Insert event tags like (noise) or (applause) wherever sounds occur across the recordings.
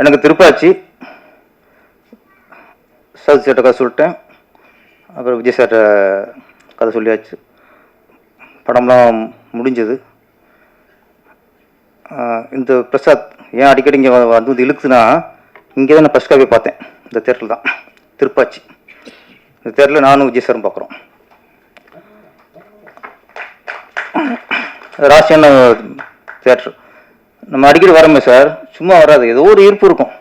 எனக்கு திருப்பாச்சி. சவுத் சேட்டை கதை சொல்லிட்டேன். அப்புறம் விஜய் சார்ட்ட கதை சொல்லியாச்சு. படம்லாம் முடிஞ்சது. இந்த பிரசாத் ஏன் அடிக்கடி இங்கே வந்து வந்து இழுக்குதுன்னா இங்கே தான் நான் ஃபஸ்ட் காப்பி பார்த்தேன். இந்த தேட்டரில் தான். திருப்பாச்சி. இந்த தேட்டரில் நானும் விஜய் சாரும் பார்க்குறோம். ராசியான தேட்டர். நம்ம அடிக்கடி வரோமே சார். சும்மா வராது. ஏதோ ஒரு ஈர்ப்பு இருக்கும்.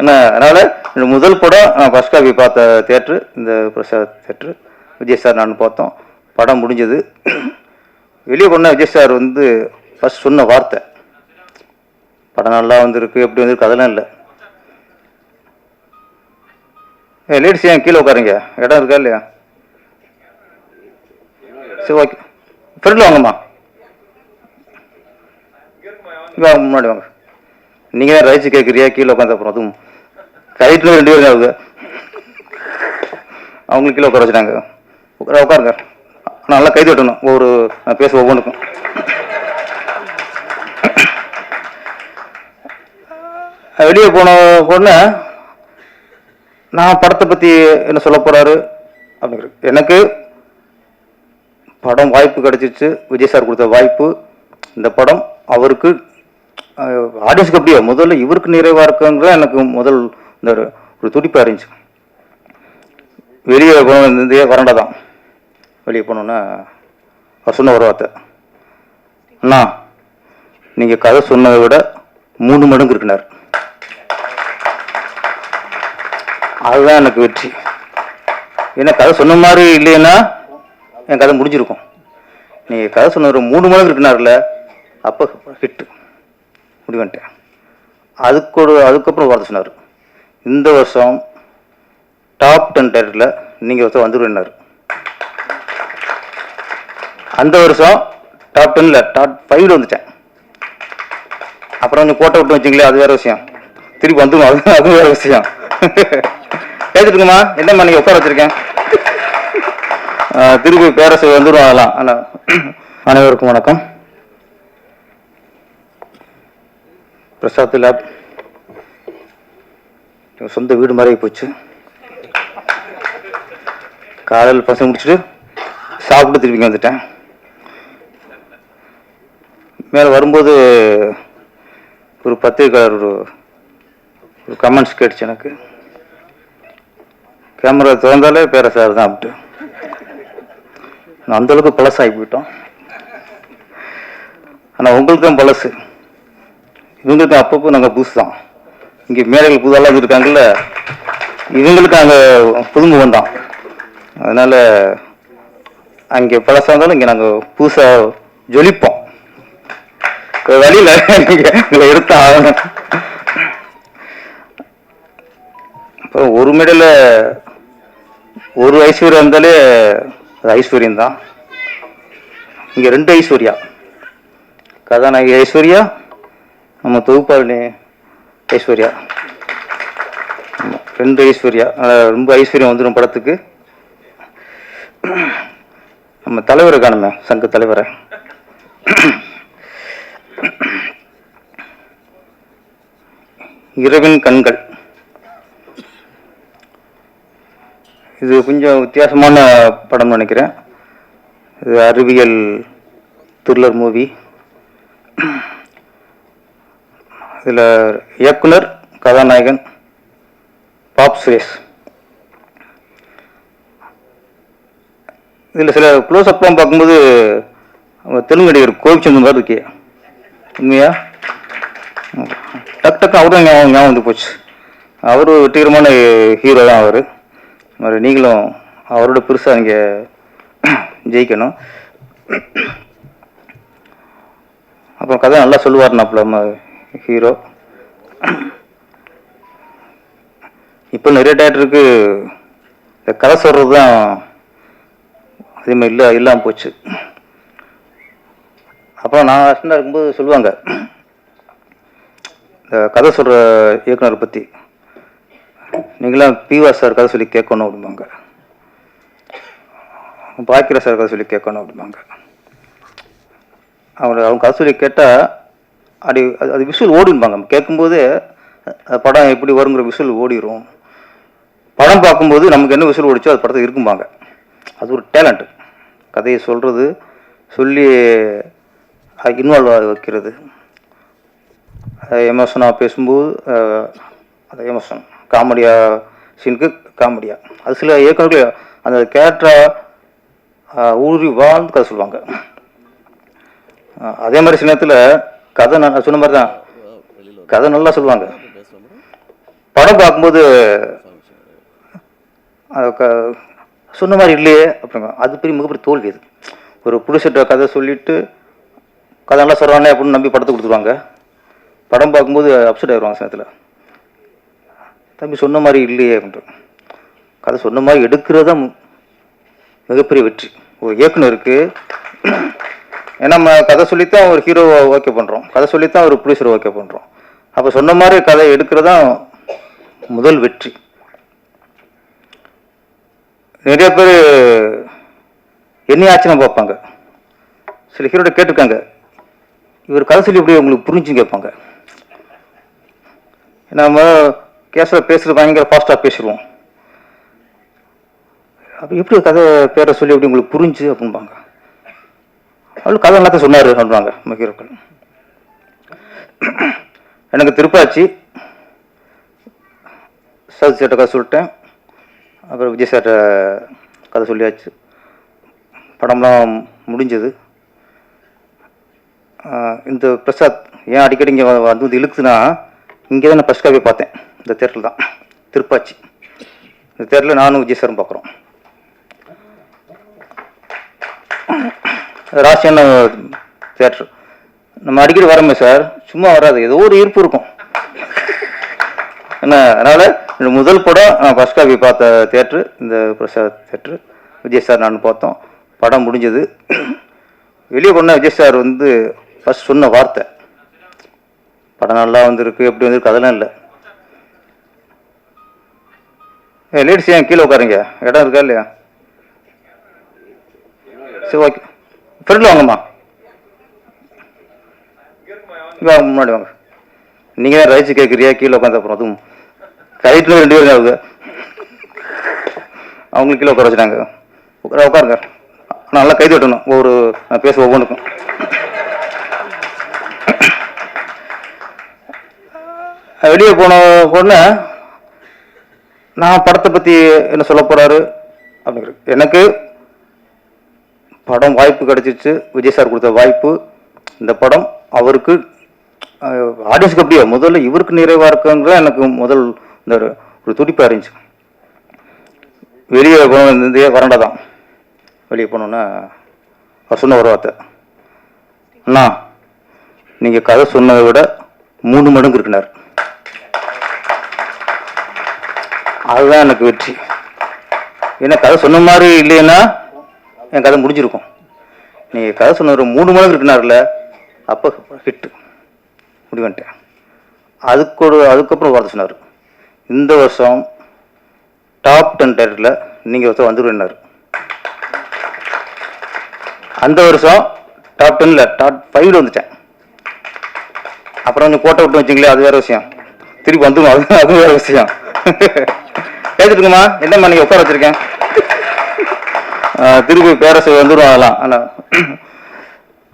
என்ன அதனால் முதல் படம் நான் ஃபஸ்ட் காப்பி பார்த்த தேட்ரு இந்த பிரசாத் தேட்ரு விஜய் சார் நான் பார்த்தோம். படம் முடிஞ்சது. வெளியே கொண்ட விஜய் சார் வந்து ஃபஸ்ட் சொன்ன வார்த்தை. படம் நல்லா வந்திருக்கு எப்படி வந்திருக்கு அதெல்லாம் இல்லை. ஏ லேடிஸ் ஏன் கீழே உட்காருங்க? இடம் இருக்கா இல்லையா? சரி ஓகே ஃப்ரெண்டில் வாங்கம்மா. இங்க முன்னாடி வாங்க. நீங்கள் தான் ரைஸ் கேட்குறியா கீழே உட்காந்து அப்புறம் அதுவும் ரைட்டில் ரெண்டு பேரும் ஆகுது அவங்களுக்கு கீழே உட்கார வச்சுட்டாங்க. உட்கார உட்காருங்க. நல்லா கைது வெட்டணும் ஒவ்வொரு நான் பேச ஒவ்வொன்றுக்கும். வெளியே போன உடனே நான் படத்தை பற்றி என்ன சொல்ல போகிறாரு அப்படிங்கிற எனக்கு படம் வாய்ப்பு கிடச்சிச்சு. விஜய் சார் கொடுத்த வாய்ப்பு. இந்த படம் அவருக்கு ஆடியன்ஸ்க்கு அப்படியே முதல்ல இவருக்கு நிறைவாக இருக்குங்கிற எனக்கு முதல் இந்த ஒரு- துடிப்பாக இருந்துச்சு. வெளியே போனதே வரண்டா தான். வெளியே போனோன்னா அவர் சொன்ன ஒரு வார்த்தை. அண்ணா நீங்கள் கதை சொன்னதை விட மூணு மடங்கு இருக்கினார். அதுதான் எனக்கு வெற்றி. ஏன்னா கதை சொன்ன மாதிரி இல்லைன்னா என் கதை முடிஞ்சிருக்கும். நீங்கள் கதை சொன்ன மூணு மடங்கு இருக்கினார்ல அப்போ ஹிட்டு. முடிவன்ட்டேன் அதுக்கு ஒரு அதுக்கப்புறம் வார்த்தை சொன்னார். இந்த வருஷம் டாப் டென் டைட்டில் நீங்கள் வருஷம் வந்துருவேன்னாரு. அந்த வருஷம் டாப் டென்ல டாப் ஃபைவ்ல வந்துட்டேன். அப்புறம் கொஞ்சம் கோட்டை விட்டு வச்சிங்களே அது வேற விஷயம். திருப்பி வந்துடும் அது அது வேற விஷயம். கேட்டுருக்குமா என்னம்மா நீங்கள் உட்கார வச்சுருக்கேன்? திருப்பி பேரரசு வந்துடும் அதெல்லாம். ஆனால் அனைவருக்கும் வணக்கம். பிரசாத் லேப் என் சொந்த வீடு மாதிரி போச்சு. காலையில் பசங்க முடிச்சுட்டு சாப்பிட்டு திருப்பி வந்துட்டேன். மேலே வரும்போது ஒரு பத்திரிக்கையாளர் ஒரு ஒரு கமெண்ட்ஸ் கேட்டுச்சு எனக்கு. கேமரா திறந்தாலே பேர சார் தான் அப்படின்ட்டு. நான் அந்தளவுக்கு பழசாகி போயிட்டோம். ஆனால் உங்களுக்கு தான் பழசு. இவங்களுக்கு அப்பப்போ நாங்கள் புதுசு தான். இங்கே மேடைகள் புதெல்லாம் இருக்காங்கல்ல இவங்களுக்கு அங்கே புதுமுகம் தான். அதனால் அங்கே பழசாக இருந்தாலும் இங்கே நாங்கள் புதுசாக ஜொலிப்போம். வழியில் வழியில நீங்க எங்களை எடுத்து. ஆகணும் அப்புறம் ஒரு மேடையில் ஒரு ஐஸ்வர்யா இருந்தாலே அது ஐஸ்வர்யம் தான் இங்கே ரெண்டு ஐஸ்வர்யா. கதாநாயகி ஐஸ்வர்யா நம்ம தொகுப்பாளினி ஐஸ்வர்யா. ரெண்டு ஐஸ்வர்யா. ரொம்ப ஐஸ்வர்யம் வந்துடும் படத்துக்கு. நம்ம தலைவரை காணுமே சங்க தலைவரை. இரவின் கண்கள். இது கொஞ்சம் வித்தியாசமான படம்னு நினைக்கிறேன். இது அறிவியல் த்ரில்லர் மூவி இதில் இயக்குனர் கதாநாயகன் பாப் சுரேஷ். இதில் சில க்ளோஸ் அப்லாம் பார்க்கும்போது தெலுங்கு நடிகர் கோவிச்சந்த் மாதிரி இருக்கே. உண்மையா? டக் டக்கு அவரும் ஞாபகம் ஞாபகம் வந்து போச்சு. அவர் வெற்றிகரமான ஹீரோ தான் அவர். மாதிரி நீங்களும் அவரோட பெருசாக இங்கே ஜெயிக்கணும். அப்புறம் கதை நல்லா சொல்லுவார் நம்ம நம்ம ஹீரோ இப்போ நிறைய டேரக்டருக்கு இந்த கதை சொல்கிறது தான் அதிகமாக இல்லை இல்லாமல் போச்சு. அப்புறம் நான் அசிஸ்டண்டாக இருக்கும்போது சொல்லுவாங்க இந்த கதை சொல்கிற இயக்குனர் பற்றி நீங்களாம் பிவா சார் கதை சொல்லி கேட்கணும் அப்படிம்பாங்க. பாக்கிர சார் கதை சொல்லி கேட்கணும் அப்படிம்பாங்க. அவங்க அவங்க கதை சொல்லி கேட்டால் அப்படி அது அது விசுவல் ஓடிடுவாங்க கேட்கும்போது படம் எப்படி வருங்கிற விசுவல் ஓடிடும் படம் பார்க்கும்போது நமக்கு என்ன விசுவல் ஓடிச்சோ அது படத்தை இருக்கும்பாங்க. அது ஒரு டேலண்ட் கதையை சொல்கிறது சொல்லி இன்வால்வ் ஆக வைக்கிறது. எமோஷனாக பேசும்போது அது எமோஷன் காமெடியாக சீனுக்கு காமெடியாக அது சில இயக்கங்கள் அந்த கேரக்டரை ஊறி வாழ்ந்து கதை சொல்லுவாங்க. அதே மாதிரி சில நேரத்தில் கதை நான் சொன்ன மாதிரி தான். கதை நல்லா சொல்லுவாங்க. படம் பார்க்கும்போது சொன்ன மாதிரி இல்லையே அப்படிங்க அது பெரிய மிகப்பெரிய தோல்வி அது. ஒரு புடிச்சிட்ட கதை சொல்லிட்டு கதை நல்லா சொல்கிறானே அப்படின்னு நம்பி படத்தை கொடுத்துருவாங்க. படம் பார்க்கும்போது அப்செட் ஆகிடுவாங்க சிலத்தில் தம்பி சொன்ன மாதிரி இல்லையே அப்படின்ட்டு. கதை சொன்ன மாதிரி எடுக்கிறது தான் மிகப்பெரிய வெற்றி. ஒரு இயக்குனருக்கு நம்ம கதை சொல்லித்தான் ஒரு ஹீரோவை ஓகே பண்ணுறோம் கதை சொல்லித்தான் ஒரு ப்ரொடியூசரை ஓகே பண்ணுறோம் அப்போ சொன்ன மாதிரி கதை எடுக்கிறது தான் முதல் வெற்றி. நிறைய பேர் என்ன ஆச்சுன்னு பார்ப்பாங்க. சில ஹீரோட கேட்டிருக்காங்க. இவர் கதை சொல்லி எப்படி உங்களுக்கு புரிஞ்சுன்னு கேட்பாங்க. நம்ம கேஸில் பேசுகிறது பயங்கர ஃபாஸ்ட்டாக பேசிடுவோம். அப்போ எப்படி கதை பேரை சொல்லி எப்படி உங்களுக்கு புரிஞ்சு அப்படின்பாங்க அவ்வளோ கதை எல்லாத்தையும் சொன்னார் சொல்கிறாங்க நம்ம எனக்கு திருப்பாச்சி சரத் சேட்ட கதை சொல்லிட்டேன். அப்புறம் விஜய் சார்ட்ட கதை சொல்லியாச்சு. படம்லாம் முடிஞ்சது. இந்த பிரசாத் ஏன் அடிக்கடி இங்கே வந்து வந்து இழுக்குதுன்னா இங்கே தான் நான் ஃபஸ்ட் காப்பி பார்த்தேன். இந்த தேட்டரில் தான். திருப்பாச்சி. இந்த தேட்டரில் நானும் விஜய் சாரும் பார்க்குறோம். ராசியான தேட்டர் நம்ம அடிக்கடி வரோமே சார். சும்மா வராது. ஏதோ ஒரு ஈர்ப்பு இருக்கும். என்ன அதனால் இந்த முதல் படம் நான் ஃபஸ்ட் காப்பி பார்த்த தேட்ரு இந்த பிரசாத் தேட்ரு விஜய் சார் நான் பார்த்தோம். படம் முடிஞ்சது. வெளியே கொண்ட விஜய் சார் வந்து ஃபர்ஸ்ட் சொன்ன வார்த்தை. படம் நல்லா வந்திருக்கு எப்படி வந்திருக்கு அதெல்லாம் இல்லை. ஏ லேடிஸ் ஏன் கீழே உட்காருங்க? இடம் இருக்கா இல்லையா? சரி ஓகே ஃப்ரெண்டில் வாங்கம்மா. இங்க முன்னாடி வாங்க. நீங்கள் தான் ரைஸ் கேட்குறியா கீழே உட்காந்து அப்புறம் அதுவும். ரைட்டில் ரெண்டு பேரும் ஆகுது அவங்களுக்கு கீழே உட்கார வச்சுட்டாங்க. உட்கார உட்காருங்க. நல்லா கை தட்டணும். ஒவ்வொரு நான் பேச ஒவ்வொன்றுக்கும். வெளியே போன உடனே நான் படத்தை பற்றி என்ன சொல்ல போகிறாரு அப்படிங்கிறது எனக்கு படம் வாய்ப்பு கிடச்சிச்சு விஜய் சார் கொடுத்த வாய்ப்பு. இந்த படம் அவருக்கு ஆடியன்ஸுக்கு அப்படியே முதல்ல இவருக்கு நிறைவாக இருக்குங்கிற எனக்கு முதல் இந்த ஒரு- ஒரு துடிப்பாக இருந்துச்சு. வெளியே போனது வறண்டா தான். வெளியே போனோன்னா அவர் சொன்ன ஒரு வார்த்தை. அண்ணா நீங்கள் கதை சொன்னதை விட மூணு மடங்கு இருக்குனார். அதுதான் எனக்கு வெற்றி. ஏன்னா கதை சொன்ன மாதிரி இல்லைன்னா என் கதை முடிஞ்சிருக்கும். நீங்கள் கதை சொன்ன ஒரு மூணு மணி இருக்குனார்ல அப்போ ஹிட்டு முடிவன்ட்டேன் அதுக்கு ஒரு அதுக்கப்புறம் ஒரு வார்த்தை சொன்னார். இந்த வருஷம் டாப் டென் டேரக்டரில் நீங்கள் வருஷம் வந்துடுவேன்னார் அந்த வருஷம் டாப் டென்னில் டாப் ஃபைவ்ல வந்துட்டேன். அப்புறம் கொஞ்சம் போட்டோ விட்டு வச்சிங்களே அது வேற விஷயம். திருப்பி வந்துடும் அது அது வேற விஷயம். (laughs) கேட்டுருக்குமா என்னம்மா நீங்கள் உட்கார வச்சிருக்கேன்? திருப்பி பேரரசு வந்துடும் அதெல்லாம் ஆனால்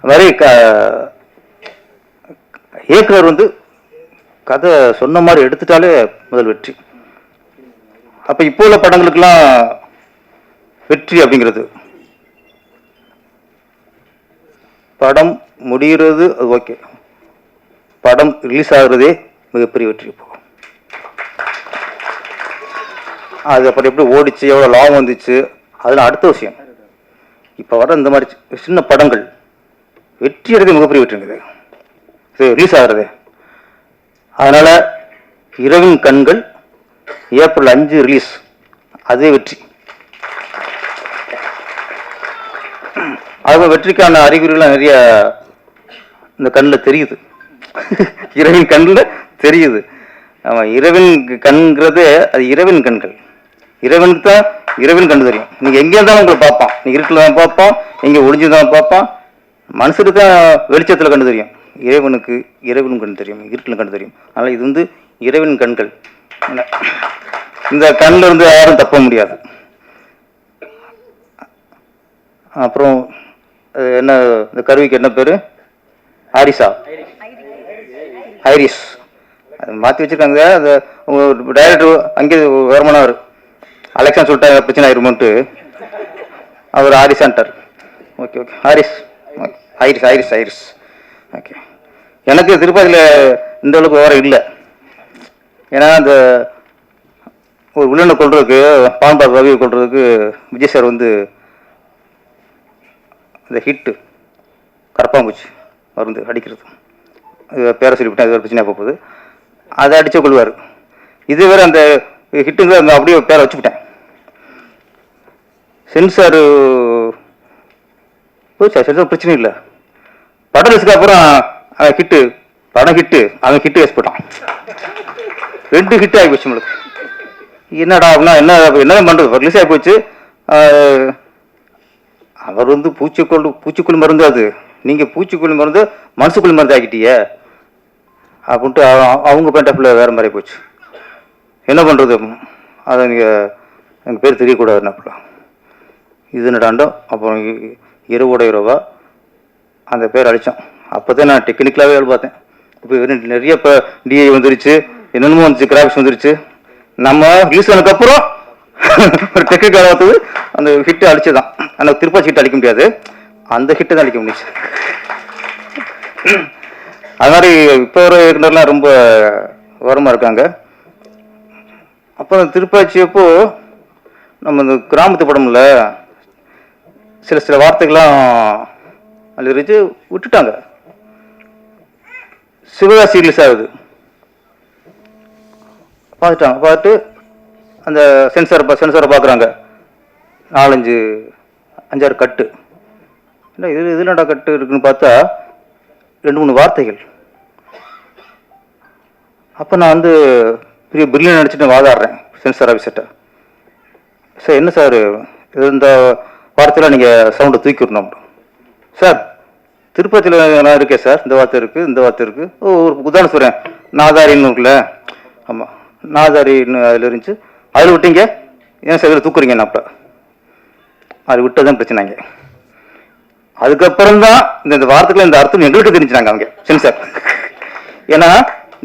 மாதிரி க இயக்குனர் வந்து கதை சொன்ன மாதிரி எடுத்துட்டாலே முதல் வெற்றி. அப்போ இப்போ உள்ள படங்களுக்கெல்லாம் வெற்றி அப்படிங்கிறது. படம் முடிகிறது அது ஓகே. படம் ரிலீஸ் ஆகுறதே மிகப்பெரிய வெற்றி இப்போ. அது அப்புறம் எப்படி ஓடிச்சு எவ்வளோ லாபம் வந்துச்சு அதில் அடுத்த விஷயம். இப்போ வர இந்த மாதிரி சின்ன படங்கள் வெற்றி அடைந்து மிகப்பெரிய வெற்றிங்கிறது இது ரிலீஸ் ஆகுறது. அதனால இரவின் கண்கள் ஏப்ரல் அஞ்சு ரிலீஸ் அதே வெற்றி. அது வெற்றிக்கான அறிகுறிகள்லாம் நிறைய இந்த கண்ணில் தெரியுது. இரவின் கண்ணில் தெரியுது. ஆமாம் இரவின் கண்கிறது அது இரவின் கண்கள். இரவனுக்கு தான் இரவில் கண்டு தெரியும். நீங்கள் எங்கே இருந்தாலும் உங்களை பார்ப்பான். நீங்கள் இருட்டில் தான் பார்ப்பான். எங்கே ஒளிஞ்சு தான் பார்ப்பான். மனுஷருக்கு தான் வெளிச்சத்தில் கண்டு தெரியும். இறைவனுக்கு இறைவன் கண் தெரியும். இருட்டில் கண்டு தெரியும். அதனால் இது வந்து இறைவன் கண்கள். என்ன- இந்த கண்ணில் இருந்து யாரும் தப்ப முடியாது. அப்புறம் அது என்ன இந்த கருவிக்கு என்ன பேர்? ஹாரிஸா ஹைரிஸ். அது மாற்றி வச்சிருக்காங்க அந்த டைரக்டர் அங்கே வருமானவர் அலெக்ஷன் சொல்லிட்டாங்க பிரச்சனை ஆயிருமோன்ட்டு. அவர் ஹாரிஸான்ட்டார் okay okay. Harris okay Harris Harris okay. எனக்கு திருப்பதியில் இந்த அளவுக்கு விவரம் இல்லை. ஏன்னா அந்த ஒரு வில்லனை கொள்றதுக்கு பாம்பார் ரவியை கொள்றதுக்கு விஜய் சார் வந்து இந்த ஹிட்டு கரப்பாம்பூச்சி மருந்து அடிக்கிறது. இது பேரை சொல்லிவிட்டேன் அது ஒரு பிரச்சனை போகுது. அதை அடித்து கொள்வார் இது அந்த ஹிட்டுங்கிற அந்த அப்படியே பேரை வச்சுக்கிட்டேன் சென்சார் போச்சா சென்சார் பிரச்சனை இல்லை. படம் ரிலீஸ்க்கு அப்புறம் அவன் ஹிட்டு படம் ஹிட்டு அவன் ஹிட்டு வேஸ்ட் போட்டான். ரெண்டு ஹிட் ஆகி போச்சு நம்மளுக்கு. என்னடா அப்படின்னா என்ன என்ன பண்ணுறது ரிலீஸ் ஆகி போச்சு. அவர் வந்து பூச்சிக்கொல்லு பூச்சிக்கொல்லி மருந்து அது. நீங்கள் பூச்சிக்கொல்லி மருந்து மனசுக்குள்ளி மருந்து ஆக்கிட்டீங்க அப்படின்ட்டு அவ- அவங்க பேண்டப்பில் வேறு மாதிரி போச்சு. என்ன பண்ணுறது அதை நீங்கள் எங்கள் பேர் தெரியக்கூடாது அப்படிலாம் இது நடாண்டோம் அப்புறம் இ- இரவா அந்த பேர் அடித்தோம் அப்போ தான் நான் டெக்னிக்கலாகவே வேலை பார்த்தேன். இப்போ நிறைய இப்போ டிஐ வந்துருச்சு என்னென்னமோ வந்துச்சு கிராஃபிக்ஸ் வந்துருச்சு. நம்ம ரிலீஸ் ஆனதுக்கப்புறம் (laughs) ஒரு டெக்னிக்கலாக பார்த்தது அந்த ஹிட்டு அடிச்சு தான் ஆனால் திருப்பாச்சி ஹிட் அடிக்க முடியாது. அந்த ஹிட்டு தான் அடிக்க முடிச்சு அது மாதிரி இப்போ ஒரு இயக்குனர்லாம் ரொம்ப ஓரமாக இருக்காங்க. அப்புறம் திருப்பாச்சி அப்போது நம்ம இந்த கிராமத்து படம்ல சில சில வார்த்தைகள்லாம் அதில் விட்டுட்டாங்க. சிவகாசி ரிலீஸ் ஆகுது பார்த்துட்டாங்க. பார்த்துட்டு அந்த சென்சார் சென்சாரை பார்க்குறாங்க. நாலஞ்சு அஞ்சாறு கட்டு. இல்லை இது இது என்னடா கட்டு இருக்குன்னு பார்த்தா ரெண்டு மூணு வார்த்தைகள். அப்போ நான் வந்து பெரிய பிரில்லியன் நினச்சிட்டு வாதாடுறேன் சென்சார் ஆஃபீஸர்கிட்ட சார் என்ன சார்? இது இந்த வார்த்தையில் நீங்கள் சவுண்டை தூக்கி விடணும் சார் திருப்பதியில் நான் இருக்கேன் சார். இந்த வார்த்தை இருக்குது இந்த வார்த்தை இருக்குது ஓ ஒரு உதாரணம் சொல்கிறேன் நாதாரின்னு இருக்குல்ல ஆமாம் நாதாரின்னு அதில் இருந்துச்சு. அதில் விட்டீங்க. ஏன் சார் இதில் தூக்குறீங்க நான் அப்போ? அது விட்டதான் பிரச்சனைங்க அதுக்கப்புறம் தான் இந்த இந்த வார்த்தைக்குள்ள இந்த அர்த்தம் எங்களுக்கு தெரிஞ்சுனாங்க அவங்க. சார் ஏன்னா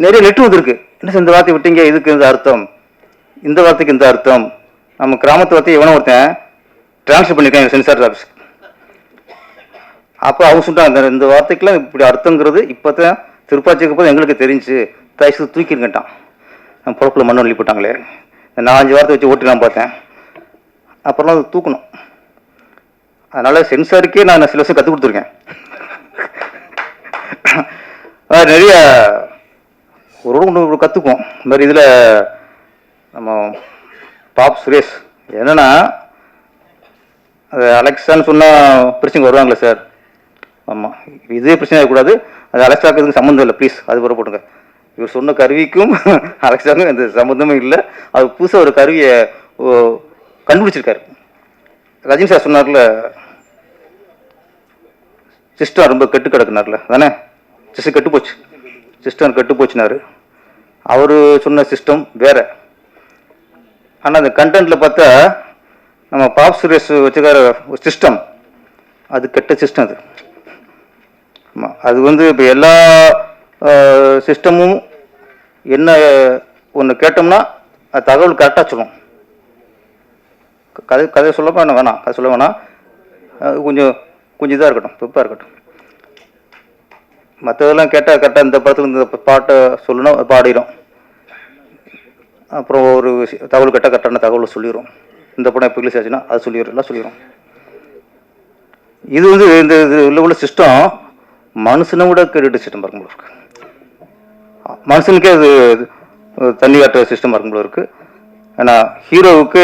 நிறைய லெட்ரு வந்துருக்கு. என்ன சார் இந்த வார்த்தை விட்டீங்க? இதுக்கு இந்த அர்த்தம். இந்த வார்த்தைக்கு இந்த அர்த்தம். நம்ம கிராமத்து வார்த்தையை எவனோ ஒருத்தன் ட்ரான்ஸ்ஃபர் பண்ணிருக்காங்க சென்சார் ஆஃபீஸ் அப்போ அவங்க சொன்னாங்க இந்த- வார்த்தைக்கெலாம் வார்த்தைக்கெல்லாம் இப்படி அர்த்தங்கிறது இப்போ தான் திருப்பாச்சிக்கு போது எங்களுக்கு தெரிஞ்சு தயசு தூக்கிருக்கட்டான் நம்ம பொழப்பில் மண்ணு அள்ளி போட்டாங்களே. இந்த நாலஞ்சு வாரத்தை வச்சு ஓட்டுக்கலாம் பார்த்தேன். அப்புறம் அதை தூக்கணும். அதனால் சென்சாருக்கே நான் சில வருஷம் கற்றுக் கொடுத்துருக்கேன். நிறைய ஒரு ஒன்று கற்றுக்குவோம் இந்த மாதிரி இதில் நம்ம டாப் சுரேஷ் என்னென்னா அது அலெக்ஸான்னு சொன்னால் பிரச்சனை வருவாங்களே சார். ஆமாம் இதே பிரச்சனை இருக்கக்கூடாது அது அலெக்ஸாக்கு இதுக்கு சம்மந்தம் இல்லை ப்ளீஸ் அது பிறகு போட்டுங்க. இவர் சொன்ன கருவிக்கும் (laughs) அலெக்ஸாக்கும் எந்த சம்மந்தமும் இல்லை. அது புதுசாக ஒரு கருவியை ஓ, கண்டுபிடிச்சிருக்காரு. ரஜினி சார் சொன்னார்ல சிஸ்டம் ரொம்ப கெட்டு கிடக்குனார்ல. தானே சிஸ்டம் கெட்டு போச்சு. சிஸ்டம் கெட்டு போச்சுனாரு. அவர் சொன்ன சிஸ்டம் வேற. ஆனால் அந்த கண்டென்ட்டில் பார்த்தா நம்ம பாப் சுரேஷ் வச்சுக்கிற ஒரு சிஸ்டம் அது கெட்ட சிஸ்டம் அது. ஆமாம் அது வந்து இப்போ எல்லா சிஸ்டமும் என்ன ஒன்று கேட்டோம்னா அது தகவல் கரெக்டாக சொல்லும். கதை கதை சொல்ல வேணாம் வேணாம். கதை சொல்ல வேணாம். அது கொஞ்சம் கொஞ்சம் இதாக இருக்கட்டும் துப்பாக இருக்கட்டும். மற்றதெல்லாம் கேட்டால் கரெக்டாக இந்த படத்தில் இந்த பாட்டை சொல்லணும் அது பாடிடும் அப்புறம் ஒரு தகவல் கேட்டால் கரெக்டான தகவலை சொல்லிடும் இந்த படம் எப்போ ரிலீஸ் ஆச்சுன்னா அது சொல்லிடுறோம் எல்லாம் இது வந்து இந்த இது உள்ள உள்ள சிஸ்டம் மனுஷனை விட கேட்டுட்டு சிஸ்டம் இருக்கும் போல இருக்கு. மனுஷனுக்கே அது தண்ணி காட்டுற சிஸ்டம் இருக்கும் போல இருக்கு. ஏன்னா ஹீரோவுக்கு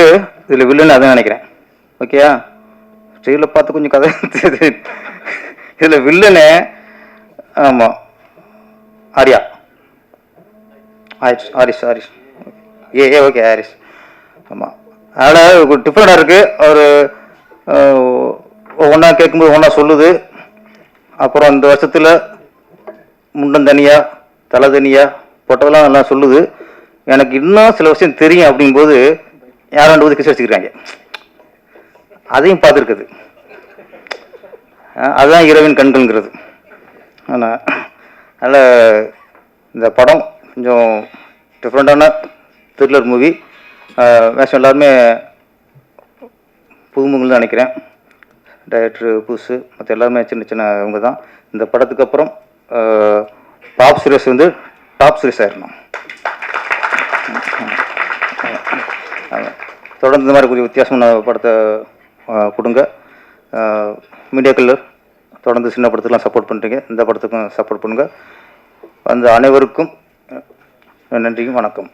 இதில் வில்லன் அதான் நினைக்கிறேன். ஓகேயா ஸ்டீலில் பார்த்து கொஞ்சம் கதை இதில் வில்லனே ஆமாம் ஆரியா. ஆரிஷ் ஆரிஷ் ஆரிஷ். ஏ ஏ ஓகே ஆரிஷ். ஆமாம் அதனால் டிஃப்ரெண்டாக இருக்குது அவர் ஒவ்வொன்றா கேட்கும்போது ஒன்றா சொல்லுது. அப்புறம் இந்த வருஷத்தில் முண்டம் தனியாக தலை தனியாக போட்டதெல்லாம் நல்லா சொல்லுது. எனக்கு இன்னும் சில விஷயம் தெரியும் அப்படிங்கும்போது யாரும் ரெண்டு ஊதி கிசு வச்சுக்கிறாங்க அதையும் பார்த்துருக்குது. அதுதான் இரவின் கண்கள்ங்கிறது. ஆனால் அதனால் இந்த படம் கொஞ்சம் டிஃப்ரெண்ட்டான த்ரில்லர் மூவி வேஷம் எல்லாருமே புதுமுகம்னு நினைக்கிறேன். டைரக்டர் புதுசு மற்ற எல்லாருமே சின்ன சின்ன இவங்க தான் இந்த படத்துக்கு அப்புறம் டாப் சீரியஸ் வந்து டாப் சீரியஸ் ஆயிடணும் தொடர்ந்து இந்த மாதிரி கொஞ்சம் வித்தியாசமான படத்தை கொடுங்க. மீடியாக்கள் தொடர்ந்து சின்ன படத்துக்கெலாம் சப்போர்ட் பண்ணுறீங்க இந்த படத்துக்கும் சப்போர்ட் பண்ணுங்கள் அந்த அனைவருக்கும் நன்றியும் வணக்கம்.